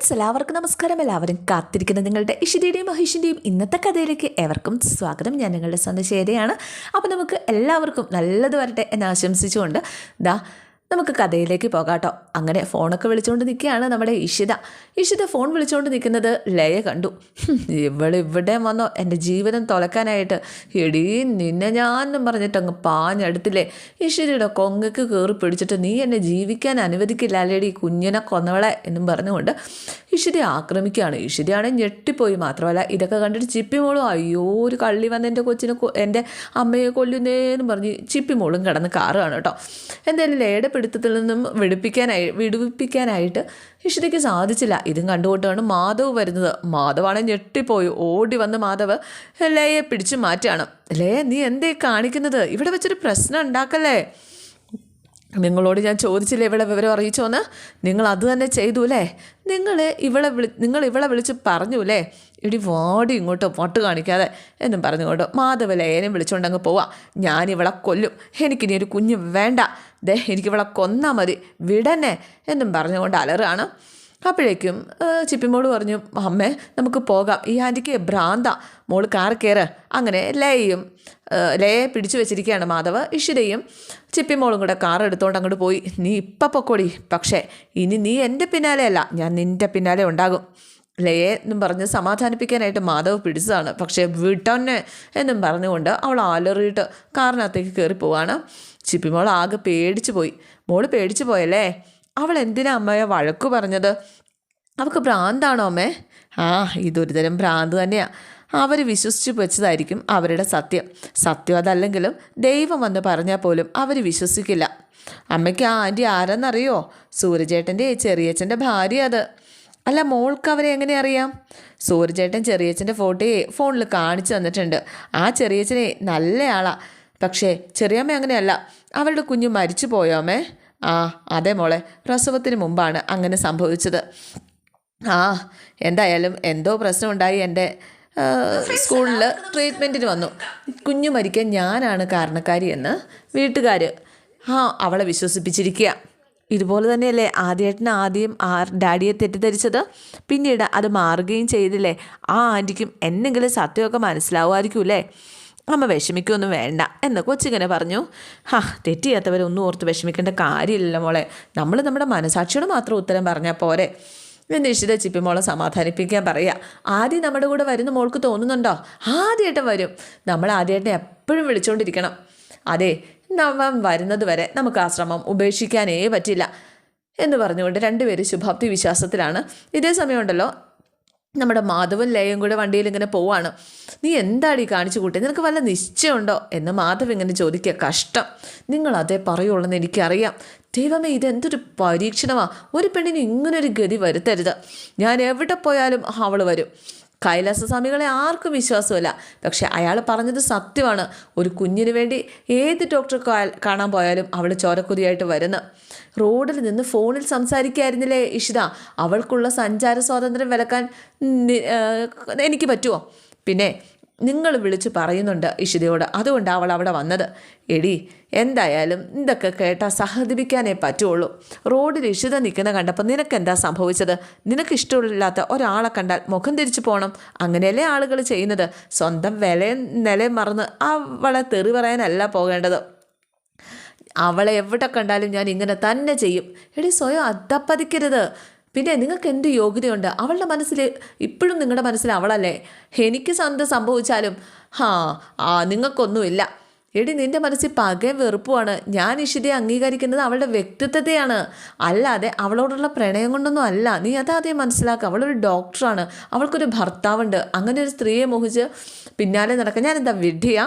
Friends എല്ലാവർക്കും നമസ്കാരം. എല്ലാവരും കാത്തിരിക്കുന്ന നിങ്ങളുടെ ഇഷിതയുടെയും മഹേഷിന്റെയും ഇന്നത്തെ കഥയിലേക്ക് ഏവർക്കും സ്വാഗതം. ഞാൻ നിങ്ങളുടെ സ്വന്തം ശേരയാണ് അപ്പോൾ നമുക്ക് എല്ലാവർക്കും നല്ലത് വരട്ടെ എന്ന് ആശംസിച്ചുകൊണ്ട് ദാ നമുക്ക് കഥയിലേക്ക് പോകാട്ടോ. അങ്ങനെ ഫോണൊക്കെ വിളിച്ചുകൊണ്ട് നിൽക്കുകയാണ് നമ്മുടെ ഇഷിത. ഇഷിത ഫോൺ വിളിച്ചുകൊണ്ട് നിൽക്കുന്നത് ലയ കണ്ടു. ഇവിടെ ഇവിടെ വന്നോ? എന്റെ ജീവിതം തുലക്കാനായിട്ട്. എടീ നിന്നെ ഞാനും പറഞ്ഞിട്ട് അങ്ങ് പാഞ്ഞടുത്തില്ലേ? ഇഷിതയുടെ കൊങ്ങക്ക് കയറി പിടിച്ചിട്ട് നീ എന്നെ ജീവിക്കാൻ അനുവദിക്കില്ല അല്ലേടി കുഞ്ഞിനെ കൊന്നവളെ എന്നും പറഞ്ഞുകൊണ്ട് ഇഷിതയെ ആക്രമിക്കുകയാണ്. ഇഷിതയാണെങ്കിൽ ഞെട്ടിപ്പോയി മാത്രമല്ല ഇതൊക്കെ കണ്ടിട്ട് ചിപ്പിമോളും അയ്യോ ഒരു കള്ളി വന്ന് എന്റെ കൊച്ചിനെ എന്റെ അമ്മയെ കൊല്ലുന്നേന്ന് പറഞ്ഞ് ചിപ്പിമോളും കിടന്ന് കാറുകയാണ് കേട്ടോ. എന്തായാലും ലേട പിടുത്തത്തിൽ നിന്നും വിടുപ്പിക്കാനായി വിടുവിപ്പിക്കാനായിട്ട് ഇഷിതയ്ക്ക് സാധിച്ചില്ല. ഇതും കണ്ടുകൊണ്ടാണ് മാധവ് വരുന്നത്. മാധവാണ് ഞെട്ടിപ്പോയി. ഓടി വന്ന് മാധവ് ലയെ പിടിച്ചു മാറ്റുകയാണ്. ലേ നീ എന്തേ കാണിക്കുന്നത്? ഇവിടെ വെച്ചൊരു പ്രശ്നം ഉണ്ടാക്കല്ലേ? നിങ്ങളോട് ഞാൻ ചോദിച്ചില്ല ഇവിടെ വിവരം അറിയിച്ചോന്ന്? നിങ്ങൾ അത് തന്നെ ചെയ്തു അല്ലേ നിങ്ങൾ ഇവിടെ വിളി നിങ്ങൾ ഇവിടെ വിളിച്ച് പറഞ്ഞു അല്ലേ ഇടി വാടി ഇങ്ങോട്ടോ പൊട്ട് കാണിക്കാതെ എന്നും പറഞ്ഞുകൊണ്ട് മാധവ ലേനെ വിളിച്ചുകൊണ്ട് അങ്ങ് പോവാം. ഞാൻ ഇവളെ കൊല്ലും. എനിക്കിനി ഒരു കുഞ്ഞ് വേണ്ട. ദേ എനിക്ക് ഇവളെ കൊന്നാൽ മതി. വിടന്നെ എന്നും പറഞ്ഞുകൊണ്ട് അലറാണ് അപ്പോഴേക്കും ചിപ്പിമോൾ പറഞ്ഞു അമ്മേ നമുക്ക് പോകാം. ഈ ആന്റിക്ക് ഭ്രാന്ത. മോൾ കാർ കയറ്. അങ്ങനെ ലയയും ലയെ പിടിച്ചു വെച്ചിരിക്കുകയാണ് മാധവ്. ഇഷിതയും ചിപ്പിമോളും കൂടെ കാർ എടുത്തുകൊണ്ട് അങ്ങോട്ട് പോയി. നീ ഇപ്പം പൊക്കോടി പക്ഷേ ഇനി നീ എന്റെ പിന്നാലെയല്ല. ഞാൻ നിന്റെ പിന്നാലെ ഉണ്ടാകും. ലയെ എന്നും പറഞ്ഞ് സമാധാനിപ്പിക്കാനായിട്ട് മാധവ് പിടിച്ചതാണ്. പക്ഷേ വിട്ടന്നെ എന്നും പറഞ്ഞുകൊണ്ട് അവൾ അലറിയിട്ട് കാറിനകത്തേക്ക് കയറി പോവാണ് ചിപ്പിമോൾ ആകെ പേടിച്ചു പോയി. മോൾ പേടിച്ചു പോയല്ലേ? അവൾ എന്തിനാ അമ്മയെ വഴക്കു പറഞ്ഞത്? അവൾക്ക് ഭ്രാന്താണോ അമ്മേ? ആ ഇതൊരുതരം ഭ്രാന്ത് തന്നെയാണ് അവർ വിശ്വസിച്ചു വെച്ചതായിരിക്കും അവരുടെ സത്യം. സത്യം അതല്ലെങ്കിലും ദൈവം വന്ന് പറഞ്ഞാൽ പോലും അവർ വിശ്വസിക്കില്ല. അമ്മയ്ക്ക് ആ ആന്റി ആരെന്നറിയോ? സൂര്യചേട്ടന്റെ ചെറിയച്ഛന്റെ ഭാര്യ അത്. അല്ല മോൾക്ക് അവരെ എങ്ങനെ അറിയാം? സൂര്യചേട്ടൻ ചെറിയച്ഛന്റെ ഫോട്ടോയെ ഫോണിൽ കാണിച്ചു തന്നിട്ടുണ്ട്. ആ ചെറിയച്ഛനെ നല്ലയാളാ. പക്ഷേ ചെറിയമ്മ അങ്ങനെയല്ല. അവളുടെ കുഞ്ഞ് മരിച്ചു പോയോ അമ്മേ? ആ അതെ മോളെ. പ്രസവത്തിന് മുമ്പാണ് അങ്ങനെ സംഭവിച്ചത്. ആ എന്തായാലും എന്തോ പ്രശ്നമുണ്ടായി എന്റെ സ്കൂളിൽ ട്രീറ്റ്മെന്റിന് വന്നു. കുഞ്ഞു മരിക്കാൻ ഞാനാണ് കാരണക്കാരി എന്ന് വീട്ടുകാർ ആ അവളെ വിശ്വസിപ്പിച്ചിരിക്കുക ഇതുപോലെ തന്നെയല്ലേ ആദ്യേട്ടന് ആദ്യം ആ ഡാഡിയെ തെറ്റിദ്ധരിച്ചത്? പിന്നീട് അത് മാറുകയും ചെയ്തില്ലേ? ആ ആന്റിക്കും എന്നെങ്കിലും സത്യമൊക്കെ മനസ്സിലാവുമായിരിക്കും അല്ലേ അമ്മ വിഷമിക്കൊന്നും വേണ്ട. എന്ന് കൊച്ചിങ്ങനെ പറഞ്ഞു. ഹാ തെറ്റിയാത്തവരൊന്നും ഓർത്ത് വിഷമിക്കേണ്ട കാര്യമില്ലല്ലോ മോളെ. നമ്മൾ നമ്മുടെ മനസാക്ഷിയോട് മാത്രം ഉത്തരം പറഞ്ഞാൽ പോരെ. ഇഷിത ചിപ്പി മോളെ സമാധാനിപ്പിക്കാൻ പറയുക ആദ്യം നമ്മുടെ കൂടെ വരുന്ന മോൾക്ക് തോന്നുന്നുണ്ടോ? ആദ്യമായിട്ട് വരും. നമ്മൾ ആദ്യമായിട്ട് എപ്പോഴും വിളിച്ചുകൊണ്ടിരിക്കണം അതെ നവൻ വരുന്നത് വരെ നമുക്ക് ആ ശ്രമം ഉപേക്ഷിക്കാനേ പറ്റില്ല. എന്ന് പറഞ്ഞുകൊണ്ട് രണ്ടുപേരും ശുഭാപ്തി വിശ്വാസത്തിലാണ്. ഇതേ സമയമുണ്ടല്ലോ നമ്മുടെ മാധവൻ ലയയും കൂടെ വണ്ടിയിൽ ഇങ്ങനെ പോവാണ്. നീ എന്താടി കാണിച്ചു കൂട്ടി നിനക്ക് വല്ല നിശ്ചയമുണ്ടോ? എന്ന് മാധവ് ഇങ്ങനെ ചോദിക്കുക. കഷ്ടം. നിങ്ങൾ അതേ പറയുള്ളൂ എനിക്കറിയാം. ദൈവമേ ഇതെന്തൊരു പരീക്ഷണമാണ് ഒരു പെണ്ണിന് ഇങ്ങനൊരു ഗതി വരുത്തരുത്. ഞാൻ എവിടെ പോയാലും അവൾ വരും. കൈലാസസ്വാമികളെ ആർക്കും വിശ്വാസമില്ല. പക്ഷെ അയാൾ പറഞ്ഞത് സത്യമാണ്. ഒരു കുഞ്ഞിന് വേണ്ടി ഏത് ഡോക്ടറെ കാണാൻ പോയാലും അവൾ ചോരക്കുതിയായിട്ട് വരുന്നു. റോഡിൽ നിന്ന് ഫോണിൽ സംസാരിക്കായിരുന്നില്ലേ ഇഷിത? അവൾക്കുള്ള സഞ്ചാര സ്വാതന്ത്ര്യം വിലക്കാൻ എനിക്ക് പറ്റുമോ? പിന്നെ നിങ്ങൾ വിളിച്ച് പറയുന്നുണ്ട് ഇഷിതയോട്. അതുകൊണ്ട് അവൾ അവിടെ വന്നത്. എടി എന്തായാലും ഇതൊക്കെ കേട്ടാൽ സഹതിപ്പിക്കാനേ പറ്റുള്ളൂ. റോഡിൽ ഇഷിത നിൽക്കുന്ന കണ്ടപ്പോൾ നിനക്ക് എന്താ സംഭവിച്ചത്? നിനക്ക് ഇഷ്ടമില്ലാത്ത ഒരാളെ കണ്ടാൽ മുഖം തിരിച്ചു പോകണം അങ്ങനെയല്ലേ ആളുകൾ ചെയ്യുന്നത്? സ്വന്തം വിലയും നിലയും മറന്ന് അവളെ തെറി പറയാനല്ല പോകേണ്ടത്. അവളെ എവിടെ കണ്ടാലും ഞാൻ ഇങ്ങനെ തന്നെ ചെയ്യും. എടി സ്വയം അധപ്പതിക്കരുത് പിന്നെ നിങ്ങൾക്ക് എന്ത് യോഗ്യതയുണ്ട്? അവളുടെ മനസ്സിൽ ഇപ്പോഴും നിങ്ങളുടെ മനസ്സിൽ അവളല്ലേ? എനിക്ക് സ്വന്തം സംഭവിച്ചാലും ഹാ ആ നിങ്ങൾക്കൊന്നുമില്ല. എടി നിന്റെ മനസ്സിൽ പകയും വെറുപ്പുമാണ് ഞാൻ ഇഷിതയെ അംഗീകരിക്കുന്നത് അവളുടെ വ്യക്തിത്വത്തെയാണ്. അല്ലാതെ അവളോടുള്ള പ്രണയം കൊണ്ടൊന്നും അല്ല. നീ അതാദ്യം മനസ്സിലാക്കുക അവളൊരു ഡോക്ടറാണ്. അവൾക്കൊരു ഭർത്താവുണ്ട്. അങ്ങനെ ഒരു സ്ത്രീയെ മോഹിച്ച് പിന്നാലെ നടക്കാൻ. എന്താ വിഡ്ഢിയാ?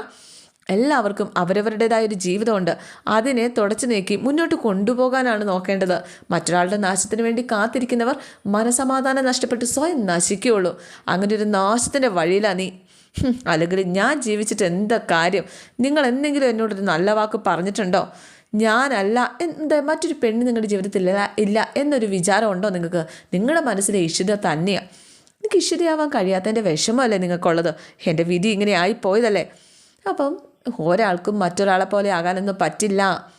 എല്ലാവർക്കും അവരവരുടേതായ ഒരു ജീവിതമുണ്ട്. അതിനെ തുടച്ചു നീക്കി മുന്നോട്ട് കൊണ്ടുപോകാനാണ് നോക്കേണ്ടത്. മറ്റൊരാളുടെ നാശത്തിന് വേണ്ടി കാത്തിരിക്കുന്നവർ മനസമാധാനം നഷ്ടപ്പെട്ട് സ്വയം നശിക്കുകയുള്ളൂ. അങ്ങനെ ഒരു നാശത്തിന്റെ വഴിയിലാണ് നീ അല്ലെങ്കിൽ ഞാൻ ജീവിച്ചിട്ട് എന്താ കാര്യം? നിങ്ങൾ എന്തെങ്കിലും എന്നോടൊരു നല്ല വാക്ക് പറഞ്ഞിട്ടുണ്ടോ? ഞാനല്ല എന്താ മറ്റൊരു പെണ്ണ് നിങ്ങളുടെ ജീവിതത്തിൽ ഇല്ല എന്നൊരു വിചാരം ഉണ്ടോ നിങ്ങൾക്ക്? നിങ്ങളുടെ മനസ്സിലെ ഇഷിത തന്നെയാണ് എനിക്ക് ഇഷിതയാവാൻ കഴിയാത്തതിന്റെ വിഷമമല്ലേ നിങ്ങൾക്കുള്ളത്? എന്റെ വിധി ഇങ്ങനെ ആയിപ്പോയതല്ലേ അപ്പം ഒരാൾക്കും മറ്റൊരാളെ പോലെ ആകാനൊന്നും പറ്റില്ല.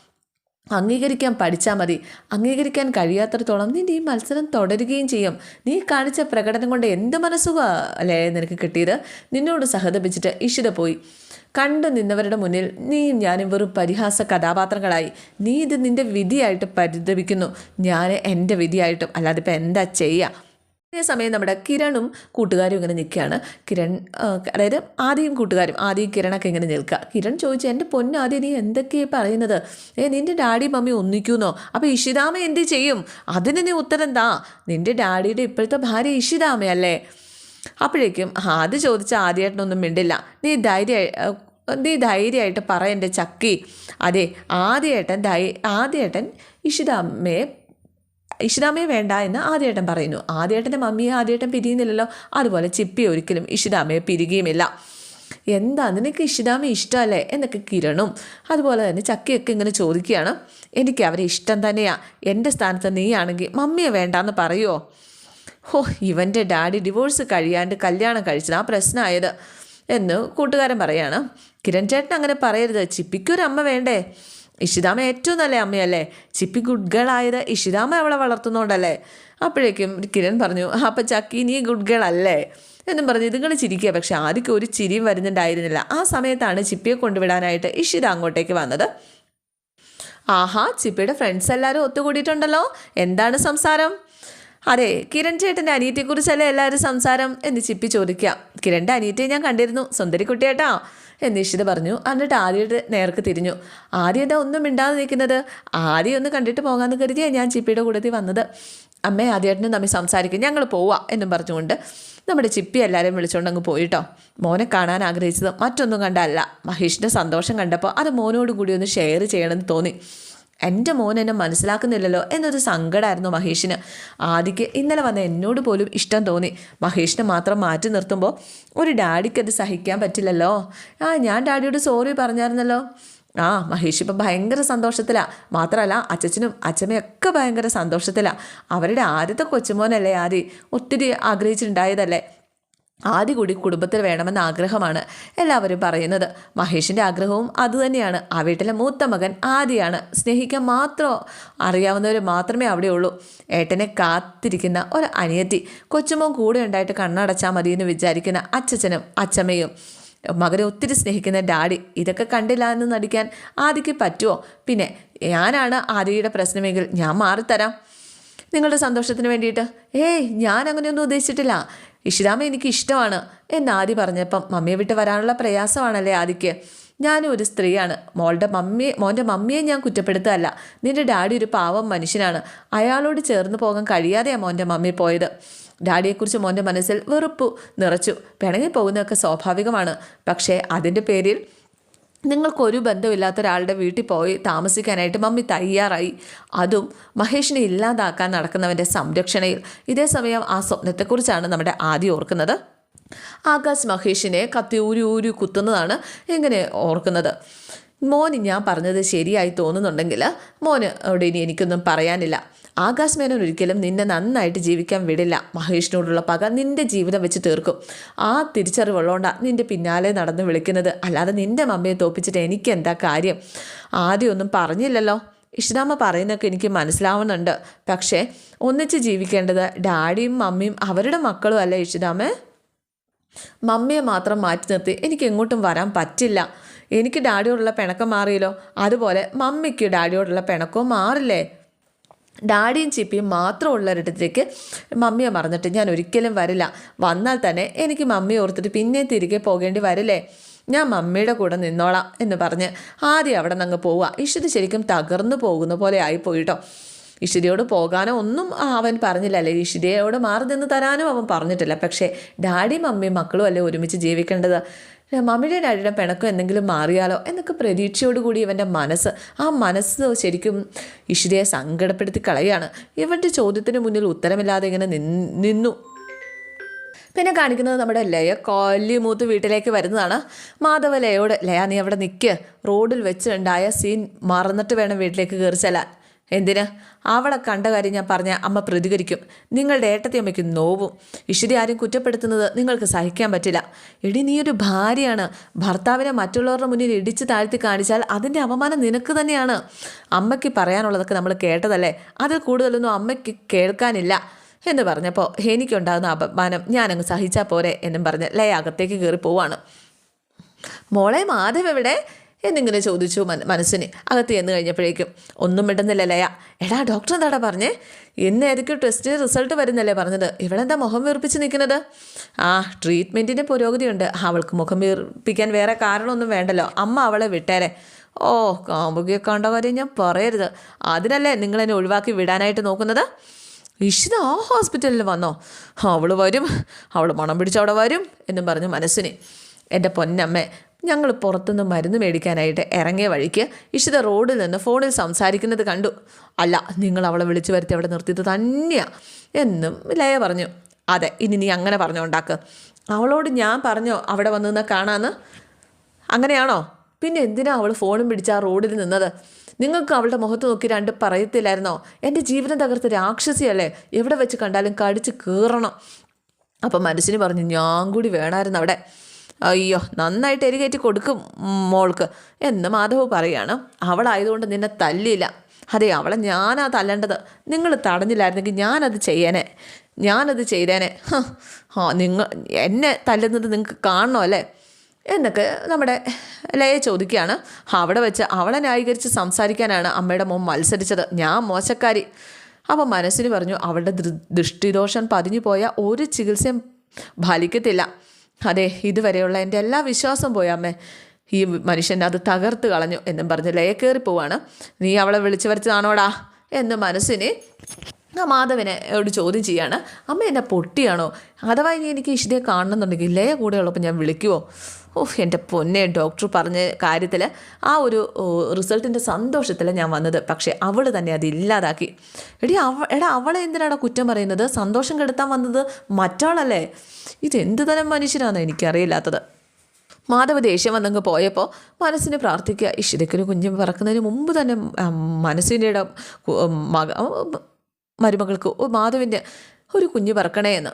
അംഗീകരിക്കാൻ പഠിച്ചാൽ മതി. അംഗീകരിക്കാൻ കഴിയാത്തടത്തോളം നീ ഈ മത്സരം തുടരുകയും ചെയ്യും. നീ കാണിച്ച പ്രകടനം കൊണ്ട് എന്ത് മനസ്സുക അല്ലേ നിനക്ക് കിട്ടിയത്? നിന്നോട് സഹതപിച്ചിട്ട് ഇഷിത പോയി. കണ്ടു നിന്നവരുടെ മുന്നിൽ നീയും ഞാനും വെറും പരിഹാസ കഥാപാത്രങ്ങളായി. നീ ഇത് നിന്റെ വിധിയായിട്ട് പരിതപിക്കുന്നു. ഞാൻ എന്റെ വിധിയായിട്ടും അല്ലാതെ എന്താ ചെയ്യുക അതേസമയം നമ്മുടെ കിരണും കൂട്ടുകാരും ഇങ്ങനെ നിൽക്കുകയാണ്. കിരൺ അതായത് ആദ്യം കൂട്ടുകാരും ആദ്യം കിരണൊക്കെ ഇങ്ങനെ നിൽക്കുക. കിരൺ ചോദിച്ചു എന്റെ പൊന്ന് ആദ്യം നീ എന്തൊക്കെയാണ് പറയുന്നത്? ഏ നിന്റെ ഡാഡി മമ്മി ഒന്നിക്കുന്നോ? അപ്പോൾ ഇഷിതാമ എന്ത് ചെയ്യും? അതിന് നീ ഉത്തരം താ. നിന്റെ ഡാഡിയുടെ ഇപ്പോഴത്തെ ഭാര്യ ഇഷിതാമയല്ലേ? അപ്പോഴേക്കും അത് ചോദിച്ച ആദ്യമായിട്ടൊന്നും മിണ്ടില്ല. നീ ധൈര്യ നീ ധൈര്യമായിട്ട് പറ എന്റെ ചക്കി. അതെ ആദ്യേട്ടൻ ധൈ ആദ്യേട്ടൻ ഇഷിതാമ്മയെ ഇഷിതാമ്മയെ വേണ്ട എന്ന് ആദ്യേട്ടൻ പറയുന്നു. ആദ്യേട്ടന്റെ മമ്മിയെ ആദ്യേട്ടൻ പിരിയുന്നില്ലല്ലോ. അതുപോലെ ചിപ്പി ഒരിക്കലും ഇഷിതാമയെ പിരികുകയുമില്ല എന്താ നിനക്ക് ഇഷിതാമ ഇഷ്ടമല്ലേ? എന്നൊക്കെ കിരണും. അതുപോലെ തന്നെ ചക്കിയൊക്കെ ഇങ്ങനെ ചോദിക്കുകയാണ്. എനിക്ക് അവരെ ഇഷ്ടം തന്നെയാ. എന്റെ സ്ഥാനത്ത് നീയാണെങ്കിൽ മമ്മിയെ വേണ്ടാന്ന് പറയുമോ ഓ ഇവന്റെ ഡാഡി ഡിവോഴ്സ് കഴിയാണ്ട് കല്യാണം കഴിച്ചത് ആ പ്രശ്നമായത് എന്ന് കൂട്ടുകാരൻ പറയാണ്. കിരൺ ചേട്ടൻ അങ്ങനെ പറയരുത്. ചിപ്പിക്കൊരമ്മ വേണ്ടേ? ഇഷിതാമ്മ ഏറ്റവും നല്ല അമ്മയല്ലേ? ചിപ്പി ഗുഡ് ഗേൾ ആയത് ഇഷിതാമ അവളെ വളർത്തുന്നോണ്ടല്ലേ? അപ്പോഴേക്കും കിരൺ പറഞ്ഞു അപ്പം ചക്കി നീ ഗുഡ് ഗേൾ അല്ലേ എന്നും പറഞ്ഞ് ഇതുങ്ങൾ ചിരിക്കുക പക്ഷെ ആദ്യമൊക്കെ ഒരു ചിരിയും വരുന്നുണ്ടായിരുന്നില്ല. ആ സമയത്താണ് ചിപ്പിയെ കൊണ്ടുവിടാനായിട്ട് ഇഷിത അങ്ങോട്ടേക്ക് വന്നത്. ആഹാ ചിപ്പിയുടെ ഫ്രണ്ട്സ് എല്ലാവരും ഒത്തുകൂടിയിട്ടുണ്ടല്ലോ. എന്താണ് സംസാരം? അതെ കിരൺ ചേട്ടന്റെ അനിയത്തിയെക്കുറിച്ചല്ലേ എല്ലാവരും സംസാരം? എന്ന് ചിപ്പി ചോദിക്കാം കിരണിന്റെ അനിയത്തെ ഞാൻ കണ്ടിരുന്നു. സുന്ദരി കുട്ടിയേട്ടാ എന്ന് ഇഷിത പറഞ്ഞു. എന്നിട്ട് ആദ്യയുടെ നേർക്ക് തിരിഞ്ഞു. ആദ്യം എന്താ ഒന്നും മിണ്ടാതെ നിൽക്കുന്നത്? ആദ്യം ഒന്ന് കണ്ടിട്ട് പോകാമെന്ന് കരുതിയാണ് ഞാൻ ചിപ്പിയുടെ കൂടത്തിൽ വന്നത്. അമ്മേ ആദ്യമായിട്ട് തമ്മിൽ സംസാരിക്കും. ഞങ്ങൾ പോവാം എന്നും പറഞ്ഞുകൊണ്ട് നമ്മുടെ ചിപ്പി എല്ലാവരെയും വിളിച്ചുകൊണ്ട് അങ്ങ് പോയിട്ടോ മോനെ കാണാൻ ആഗ്രഹിച്ചത് മറ്റൊന്നും കണ്ടല്ല. മഹേഷിന്റെ സന്തോഷം കണ്ടപ്പോൾ അത് മോനോട് കൂടി ഒന്ന് ഷെയർ ചെയ്യണമെന്ന് തോന്നി. എന്റെ മോൻ എന്നെ മനസ്സിലാക്കുന്നില്ലല്ലോ എന്നൊരു സങ്കടമായിരുന്നു മഹേഷിന്. ആദിക്ക് ഇന്നലെ വന്ന എന്നോട് പോലും ഇഷ്ടം തോന്നി. മഹേഷിനെ മാത്രം മാറ്റി നിർത്തുമ്പോൾ ഒരു ഡാഡിക്കത് സഹിക്കാൻ പറ്റില്ലല്ലോ. ആ ഞാൻ ഡാഡിയോട് സോറി പറഞ്ഞായിരുന്നല്ലോ. ആ മഹേഷ് ഇപ്പം ഭയങ്കര സന്തോഷത്തിലാണ് മാത്രമല്ല അച്ഛനും അച്ഛമ്മയൊക്കെ ഭയങ്കര സന്തോഷത്തിലാണ് അവരുടെ ആദ്യത്തെ കൊച്ചുമോനല്ലേ ആദി? ഒത്തിരി ആഗ്രഹിച്ചിട്ടുണ്ടായതല്ലേ? ആദ്യ കൂടി കുടുംബത്തിൽ വേണമെന്ന ആഗ്രഹമാണ് എല്ലാവരും പറയുന്നത്. മഹേഷിന്റെ ആഗ്രഹവും അതുതന്നെയാണ് ആ വീട്ടിലെ മൂത്ത മകൻ ആദിയാണ്. സ്നേഹിക്കാൻ മാത്രം അറിയാവുന്നവർ മാത്രമേ അവിടെ ഉള്ളൂ. ഏട്ടനെ കാത്തിരിക്കുന്ന ഒരു അനിയത്തി. കൊച്ചുമോൻ കൂടെ ഉണ്ടായിട്ട് കണ്ണടച്ചാൽ മതി എന്ന് വിചാരിക്കുന്ന അച്ചച്ചനും അച്ചമ്മയും. മകനെ ഒത്തിരി സ്നേഹിക്കുന്ന ഡാഡി. ഇതൊക്കെ കണ്ടില്ല എന്ന് നടിക്കാൻ ആദിക്ക് പറ്റുമോ പിന്നെ ഞാനാണ് ആദിയുടെ പ്രശ്നമെങ്കിൽ ഞാൻ മാറിത്തരാം. നിങ്ങളുടെ സന്തോഷത്തിന് വേണ്ടിയിട്ട്. ഏയ് ഞാൻ അങ്ങനെയൊന്നും ഉദ്ദേശിച്ചിട്ടില്ല. ഇഷിതാമ എനിക്ക് ഇഷ്ടമാണ് എന്ന് ആദി പറഞ്ഞപ്പം മമ്മിയെ വിട്ട് വരാനുള്ള പ്രയാസമാണല്ലേ ആദിക്ക്. ഞാനും ഒരു സ്ത്രീയാണ്. മോളുടെ മമ്മിയെ മോന്റെ മമ്മിയെ ഞാൻ കുറ്റപ്പെടുത്തുകയല്ല. നിന്റെ ഡാഡി ഒരു പാവം മനുഷ്യനാണ്. അയാളോട് ചേർന്ന് പോകാൻ കഴിയാതെയാണ് മോന്റെ മമ്മി പോയത്. ഡാഡിയെക്കുറിച്ച് മോന്റെ മനസ്സിൽ വെറുപ്പു നിറച്ചു. പിണങ്ങി പോകുന്നതൊക്കെ സ്വാഭാവികമാണ്. പക്ഷേ അതിന്റെ പേരിൽ നിങ്ങൾക്കൊരു ബന്ധമില്ലാത്ത ഒരാളുടെ വീട്ടിൽ പോയി താമസിക്കാനായിട്ട് മമ്മി തയ്യാറായി. അതും മഹേഷിനെ ഇല്ലാതാക്കാൻ നടക്കുന്നവന്റെ സംരക്ഷണയിൽ. ഇതേ സമയം ആ സ്വപ്നത്തെക്കുറിച്ചാണ് നമ്മുടെ ആദ്യം ഓർക്കുന്നത്. ആകാശ് മഹേഷിനെ കത്തി ഊരി ഊരി കുത്തുന്നതാണ് എങ്ങനെ ഓർക്കുന്നത്. മോന് ഞാൻ പറഞ്ഞത് ശരിയായി തോന്നുന്നുണ്ടെങ്കിൽ മോന് അവിടെ ഇനി എനിക്കൊന്നും പറയാനില്ല. ആകാശ് മേനോൻ ഒരിക്കലും നിന്നെ നന്നായിട്ട് ജീവിക്കാൻ വിടില്ല. മഹേഷിനോടുള്ള പക നിന്റെ ജീവിതം വെച്ച് തീർക്കും. ആ തിരിച്ചറിവുള്ളതുകൊണ്ടാണ് നിന്റെ പിന്നാലെ നടന്ന് വിളിക്കുന്നത്. അല്ലാതെ നിന്റെ മമ്മയെ തോപ്പിച്ചിട്ട് എനിക്ക് എന്താ കാര്യം? ആദ്യം ഒന്നും പറഞ്ഞില്ലല്ലോ. ഇഷിതാമ്മ പറയുന്നൊക്കെ എനിക്ക് മനസ്സിലാവുന്നുണ്ട്. പക്ഷേ ഒന്നിച്ച് ജീവിക്കേണ്ടത് ഡാഡിയും മമ്മിയും അവരുടെ മക്കളും അല്ല ഇഷിതാമ്മേ മമ്മിയെ മാത്രം മാറ്റി നിർത്തി എനിക്ക് എങ്ങോട്ടും വരാൻ പറ്റില്ല. എനിക്ക് ഡാഡിയോടുള്ള പിണക്കം മാറിയല്ലോ. അതുപോലെ മമ്മിക്ക് ഡാഡിയോടുള്ള പിണക്കവും മാറില്ലേ? ഡാഡിയും ചിപ്പിയും മാത്രം ഉള്ളൊരിടത്തേക്ക് മമ്മിയെ മറന്നിട്ട് ഞാൻ ഒരിക്കലും വരില്ല. വന്നാൽ തന്നെ എനിക്ക് മമ്മിയെ ഓർത്തിട്ട് പിന്നെ തിരികെ പോകേണ്ടി വരില്ലേ? ഞാൻ മമ്മിയുടെ കൂടെ നിന്നോളാം എന്ന് പറഞ്ഞ് ആദ്യം അവിടെ നിന്ന് അങ്ങ് പോവുക. ഇഷിത് ശരിക്കും തകർന്നു പോകുന്ന പോലെ ആയിപ്പോയിട്ടോ. ഇഷിതയോട് പോകാനോ ഒന്നും അവൻ പറഞ്ഞില്ല. അല്ലെങ്കിൽ ഇഷിതയോട് മാറി നിന്ന് തരാനും അവൻ പറഞ്ഞിട്ടില്ല. പക്ഷേ ഡാഡിയും മമ്മിയും മക്കളും അല്ലേ ഒരുമിച്ച് ജീവിക്കേണ്ടത്? മമ്മിയുടെ ഡാഡിയുടെ പിണക്കം എന്തെങ്കിലും മാറിയാലോ എന്നൊക്കെ പ്രതീക്ഷയോടുകൂടി ഇവന്റെ മനസ്സ് ആ മനസ്സ് ശരിക്കും ഇഷിതയെ സങ്കടപ്പെടുത്തി കളയാണ് ഇവന്റെ ചോദ്യത്തിന് മുന്നിൽ ഉത്തരമില്ലാതെ ഇങ്ങനെ നിന്നു. പിന്നെ കാണിക്കുന്നത് നമ്മുടെ ലയ കൊല്ലിമൂത്ത് വീട്ടിലേക്ക് വരുന്നതാണ്. മാധവ ലയോട് ലയ നീ അവിടെ നിൽക്കുക റോഡിൽ വെച്ച് സീൻ മറന്നിട്ട് വേണം വീട്ടിലേക്ക് കയറി ചെല്ലാൻ. എന്തിന്? അവളെ കണ്ട കാര്യം ഞാൻ പറഞ്ഞ അമ്മ പ്രതികരിക്കും. നിങ്ങളുടെ ഏട്ടത്തി അമ്മയ്ക്ക് നോവും. ഇഷിരി ആരും കുറ്റപ്പെടുത്തുന്നത് നിങ്ങൾക്ക് സഹിക്കാൻ പറ്റില്ല. എടി നീ ഒരു ഭാര്യയാണ്. ഭർത്താവിനെ മറ്റുള്ളവരുടെ മുന്നിൽ ഇടിച്ച് താഴ്ത്തി കാണിച്ചാൽ അതിന്റെ അപമാനം നിനക്ക് തന്നെയാണ്. അമ്മയ്ക്ക് പറയാനുള്ളതൊക്കെ നമ്മൾ കേട്ടതല്ലേ? അതിൽ കൂടുതലൊന്നും അമ്മയ്ക്ക് കേൾക്കാനില്ല എന്ന് പറഞ്ഞപ്പോൾ എനിക്കുണ്ടാകുന്ന അപമാനം ഞാനങ്ങ് സഹിച്ചാൽ പോരെ എന്നും പറഞ്ഞ് ലയ അകത്തേക്ക് കയറി പോവാണ് മോളെ മാധവ് എവിടെ? എന്നിങ്ങനെ ചോദിച്ചു മന മനസ്സിന്. അകത്ത് ചെന്ന് കഴിഞ്ഞപ്പോഴേക്കും ഒന്നും മിണ്ടുന്നില്ല ലയ എടാ ഡോക്ടർ എന്താടാ പറഞ്ഞേ? ഇന്ന് ഏതൊക്കെയോ ടെസ്റ്റ് റിസൾട്ട് വരുന്നല്ലേ പറഞ്ഞത്. ഇവളെന്താ മുഖം വീർപ്പിച്ച് നിൽക്കുന്നത്? ആ ട്രീറ്റ്മെന്റിന് പുരോഗതിയുണ്ട്. അവൾക്ക് മുഖം വീർപ്പിക്കാൻ വേറെ കാരണമൊന്നും വേണ്ടല്ലോ. അമ്മ അവളെ വിട്ടേരെ. ഓ കാമ്പുകിയെ കണ്ട കാര്യം ഞാൻ പറയരുത്. അതിനല്ലേ നിങ്ങളെന്നെ ഒഴിവാക്കി വിടാനായിട്ട് നോക്കുന്നത്? ഇഷിത ആ ഹോസ്പിറ്റലിൽ വന്നോ. അവൾ വരും. അവൾ മണം പിടിച്ച് അവിടെ വരും എന്നും പറഞ്ഞു മനസ്സിന്. എന്റെ പൊന്നമ്മേ ഞങ്ങൾ പുറത്തുനിന്ന് മരുന്ന് മേടിക്കാനായിട്ട് ഇറങ്ങിയ വഴിക്ക് ഇഷിത റോഡിൽ നിന്ന് ഫോണിൽ സംസാരിക്കുന്നത് കണ്ടു. അല്ല നിങ്ങൾ അവളെ വിളിച്ചു വരുത്തി അവിടെ നിർത്തിയത് തന്നെയാ എന്നും ലയ പറഞ്ഞു. അതെ ഇനി നീ അങ്ങനെ പറഞ്ഞോണ്ടാക്ക് അവളോട് ഞാൻ പറഞ്ഞോ അവിടെ വന്നു നിന്നാൽ കാണാന്ന്? അങ്ങനെയാണോ? പിന്നെ എന്തിനാ അവൾ ഫോണും പിടിച്ച് ആ റോഡിൽ നിന്നത്? നിങ്ങൾക്ക് അവളുടെ മുഖത്ത് നോക്കി രണ്ട് പറയത്തില്ലായിരുന്നോ? എന്റെ ജീവിതം തകർത്ത രാക്ഷസിയല്ലേ? എവിടെ വെച്ച് കണ്ടാലും കടിച്ച് കീറണം. അപ്പം മനസ്സിന് പറഞ്ഞു ഞാൻ കൂടി വേണമായിരുന്നു അവിടെ. അയ്യോ നന്നായിട്ട് എരികയറ്റി കൊടുക്കും മോൾക്ക്. എന്ന് മാധവ് പറയാണ്. അവളായതുകൊണ്ട് നിന്നെ തല്ലില്ല അതെ അവളെ ഞാനാ തല്ലേണ്ടത്. നിങ്ങൾ തടഞ്ഞില്ലായിരുന്നെങ്കിൽ ഞാനത് ചെയ്യാനേ. ഞാനത് ചെയ്തേനെ. ആ നിങ്ങൾ എന്നെ തല്ലുന്നത് നിങ്ങൾക്ക് കാണണോ അല്ലേ? എന്നൊക്കെ നമ്മുടെ ലയ ചോദിക്കുകയാണ്. അവിടെ വെച്ച് അവളെ ന്യായീകരിച്ച് സംസാരിക്കാനാണ് അമ്മയുടെ മോൻ മത്സരിച്ചത്. ഞാൻ മോശക്കാരി. അപ്പം മനസ്സിന് പറഞ്ഞു അവളുടെ ദൃഷ്ടിദോഷം പതിഞ്ഞു പോയ ഒരു ചികിത്സയും ഫലിക്കത്തില്ല. ഇതുവരെയുള്ള എന്റെ എല്ലാ വിശ്വാസം പോയാമേ ഈ മനുഷ്യൻ അത് തകർത്ത് കളഞ്ഞു എന്നും പറഞ്ഞ് ലയ കയറി പോവാണ്. നീ അവളെ വിളിച്ചു വരുത്തതാണോടാ എന്ന് മനസ്സിന് ആ മാധവനെ ഒരു ചോദ്യം ചെയ്യാണ് അമ്മ എന്നെ പൊട്ടിയാണോ? അഥവാ ഇനി എനിക്ക് ഇഷിതയെ കാണണമെന്നുണ്ടെങ്കിൽ ഇല്ലയെ കൂടെ ഉള്ളപ്പോൾ ഞാൻ വിളിക്കുമോ ഓഹ് എന്റെ പൊന്നെ ഡോക്ടർ പറഞ്ഞ കാര്യത്തിൽ ആ ഒരു റിസൾട്ടിന്റെ സന്തോഷത്തിൽ ഞാൻ വന്നത്. പക്ഷേ അവൾ തന്നെ അത് ഇല്ലാതാക്കി. എടി അവ എടാ അവളെ എന്തിനാടാ കുറ്റം പറയുന്നത്? സന്തോഷം കെടുത്താൻ വന്നത് മറ്റാളല്ലേ? ഇതെന്ത് തരം മനുഷ്യനാണെന്ന് എനിക്കറിയില്ലാത്തത്. മാധവ ദേഷ്യം വന്നങ്ങ് പോയപ്പോൾ മനസ്സിനെ പ്രാർത്ഥിക്കുക ഇഷിതയ്ക്കൊരു കുഞ്ഞ് പറക്കുന്നതിന് മുമ്പ് തന്നെ മനസ്സിന്റെ മക മരുമകൾക്ക് മാധവിന്റെ ഒരു കുഞ്ഞ് പറക്കണേ എന്ന്.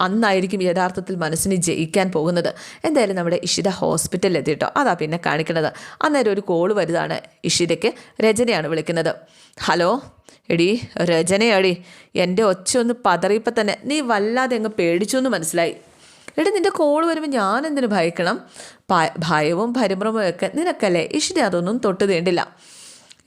അന്നായിരിക്കും യഥാർത്ഥത്തിൽ മനസ്സിന് ജയിക്കാൻ പോകുന്നത്. എന്തായാലും നമ്മുടെ ഇഷിത ഹോസ്പിറ്റലിൽ എത്തിയിട്ടോ? അതാ പിന്നെ കാണിക്കുന്നത് അന്നേരം ഒരു കോൾ വരുതാണ് ഇഷിതയ്ക്ക്. രചനയാണ് വിളിക്കുന്നത്. ഹലോ എടി രചനയാടി എന്റെ ഒച്ച ഒന്ന് പതറിയപ്പോൾ തന്നെ നീ വല്ലാതെ അങ്ങ് പേടിച്ചു എന്ന് മനസ്സിലായി. എടി നിന്റെ കോൾ വരുമ്പോൾ ഞാൻ എന്തിനു ഭയക്കണം ഭയവും പരിഭ്രമവും ഒക്കെ നിനക്കല്ലേ? ഇഷിത അതൊന്നും തൊട്ട് തീണ്ടില്ല.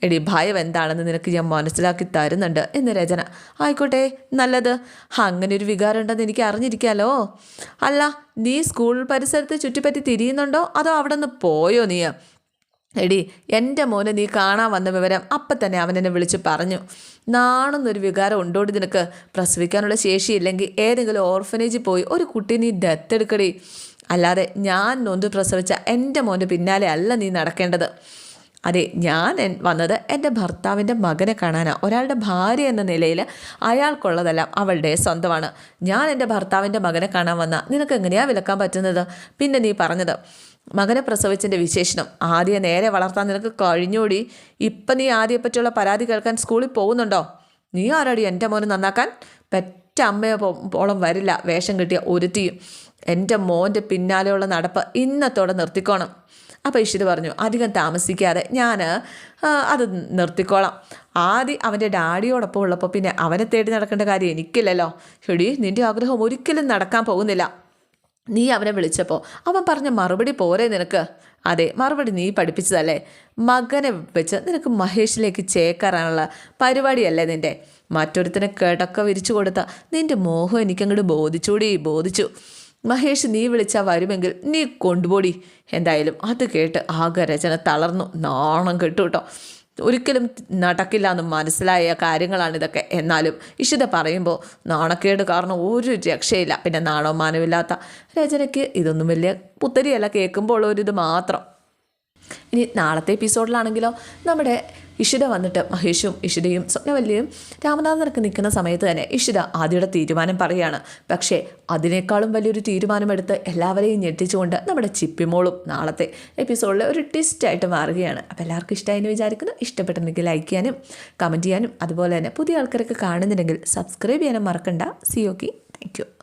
എടി ഭയം എന്താണെന്ന് നിനക്ക് ഞാൻ മനസ്സിലാക്കി തരുന്നുണ്ട്. എന്ന് രചന. ആയിക്കോട്ടെ നല്ലത്. അങ്ങനെ ഒരു വികാരം ഉണ്ടെന്ന് എനിക്ക് അറിഞ്ഞിരിക്കാലോ? അല്ല നീ സ്കൂൾ പരിസരത്ത് ചുറ്റിപ്പറ്റി തിരിയുന്നുണ്ടോ? അതോ അവിടെ നിന്ന് പോയോ നീ? എടി എന്റെ മോനെ നീ കാണാൻ വന്ന വിവരം അപ്പം തന്നെ അവൻ എന്നെ വിളിച്ച് പറഞ്ഞു. നാണെന്നൊരു വികാരം ഉണ്ടോടി നിനക്ക്? പ്രസവിക്കാനുള്ള ശേഷിയില്ലെങ്കിൽ ഏതെങ്കിലും ഓർഫനേജിൽ പോയി ഒരു കുട്ടി നീ ദത്തെടുക്കടി അല്ലാതെ ഞാൻ നൊന്ത് പ്രസവിച്ച എന്റെ മോന്റെ പിന്നാലെ അല്ല നീ നടക്കേണ്ടത്. അതെ ഞാൻ വന്നത് എന്റെ ഭർത്താവിന്റെ മകനെ കാണാനാണ് ഒരാളുടെ ഭാര്യ എന്ന നിലയിൽ അയാൾക്കുള്ളതെല്ലാം അവളുടെ സ്വന്തമാണ്. ഞാൻ എന്റെ ഭർത്താവിന്റെ മകനെ കാണാൻ വന്ന. നിനക്ക് എങ്ങനെയാണ് വിലക്കാൻ പറ്റുന്നത്? പിന്നെ നീ പറഞ്ഞത് മകനെ പ്രസവിച്ചതിന്റെ വിശേഷണം. ആദ്യം നേരെ വളർത്താൻ നിനക്ക് കഴിഞ്ഞൂടി. ഇപ്പം നീ ആദ്യയെ പറ്റിയുള്ള പരാതി കേൾക്കാൻ സ്കൂളിൽ പോകുന്നുണ്ടോ? നീ ആരാടി എന്റെ മോനെ നന്നാക്കാൻ? പെറ്റ അമ്മയെ പോളം വരില്ല. വേഷം കിട്ടിയ ഒരുത്തിയും എന്റെ മോന്റെ പിന്നാലെയുള്ള നടപ്പ് ഇന്നത്തോടെ നിർത്തിക്കോണം. അപ്പോൾ ഇഷിത് പറഞ്ഞു അധികം താമസിക്കാതെ ഞാൻ അത് നിർത്തിക്കോളാം. ആദ്യം അവന്റെ ഡാഡിയോടൊപ്പം ഉള്ളപ്പോൾ പിന്നെ അവനെ തേടി നടക്കേണ്ട കാര്യം എനിക്കില്ലല്ലോ. എടി നിന്റെ ആഗ്രഹം ഒരിക്കലും നടക്കാൻ പോകുന്നില്ല. നീ അവനെ വിളിച്ചപ്പോൾ അവൻ പറഞ്ഞ മറുപടി പോരെ നിനക്ക്? അതെ മറുപടി നീ പഠിപ്പിച്ചതല്ലേ? മകനെ വെച്ച് നിനക്ക് മഹേഷിലേക്ക് ചേക്കാറാനുള്ള പരിപാടിയല്ലേ നിന്റെ മറ്റൊരുത്തിനെ കിടക്ക വിരിച്ചു കൊടുത്ത നിന്റെ മോഹം എനിക്കങ്ങോട്ട് ബോധിച്ചൂടി ബോധിച്ചു. മഹേഷ് നീ വിളിച്ചാൽ വരുമെങ്കിൽ നീ കൊണ്ടുപോടി. എന്തായാലും അത് കേട്ട് ആകെ രചന തളർന്നു. നാണം കെട്ടു കേട്ടോ ഒരിക്കലും നടക്കില്ല എന്ന് മനസ്സിലായ കാര്യങ്ങളാണിതൊക്കെ എന്നാലും ഇഷിത പറയുമ്പോൾ നാണക്കേട് കാരണം ഒരു രക്ഷയില്ല. പിന്നെ നാണവമാനമില്ലാത്ത രചനയ്ക്ക് ഇതൊന്നും വലിയ പുത്തരിയല്ല. കേൾക്കുമ്പോൾ ഒരിത് മാത്രം. ഇനി നാളത്തെ എപ്പിസോഡിലാണെങ്കിലോ നമ്മുടെ ഇഷിത വന്നിട്ട് മഹേഷും ഇഷിതയും സ്വപ്നവല്ലിയും രാമനാഥനൊക്കെ നിൽക്കുന്ന സമയത്ത് തന്നെ ഇഷിത ആദ്യയുടെ തീരുമാനം പറയുകയാണ്. പക്ഷേ അതിനേക്കാളും വലിയൊരു തീരുമാനമെടുത്ത് എല്ലാവരെയും ഞെട്ടിച്ചുകൊണ്ട് നമ്മുടെ ചിപ്പിമോളും നാളത്തെ എപ്പിസോഡിൽ ഒരു ട്വിസ്റ്റായിട്ട് മാറുകയാണ്. അപ്പോൾ എല്ലാവർക്കും ഇഷ്ടമായി എന്ന് വിചാരിക്കുന്നു. ഇഷ്ടപ്പെട്ടെങ്കിൽ ലൈക്ക് ചെയ്യാനും കമന്റ് ചെയ്യാനും അതുപോലെ തന്നെ പുതിയ ആൾക്കാരൊക്കെ കാണുന്നുണ്ടെങ്കിൽ സബ്സ്ക്രൈബ് ചെയ്യാനും മറക്കണ്ട. C okay thank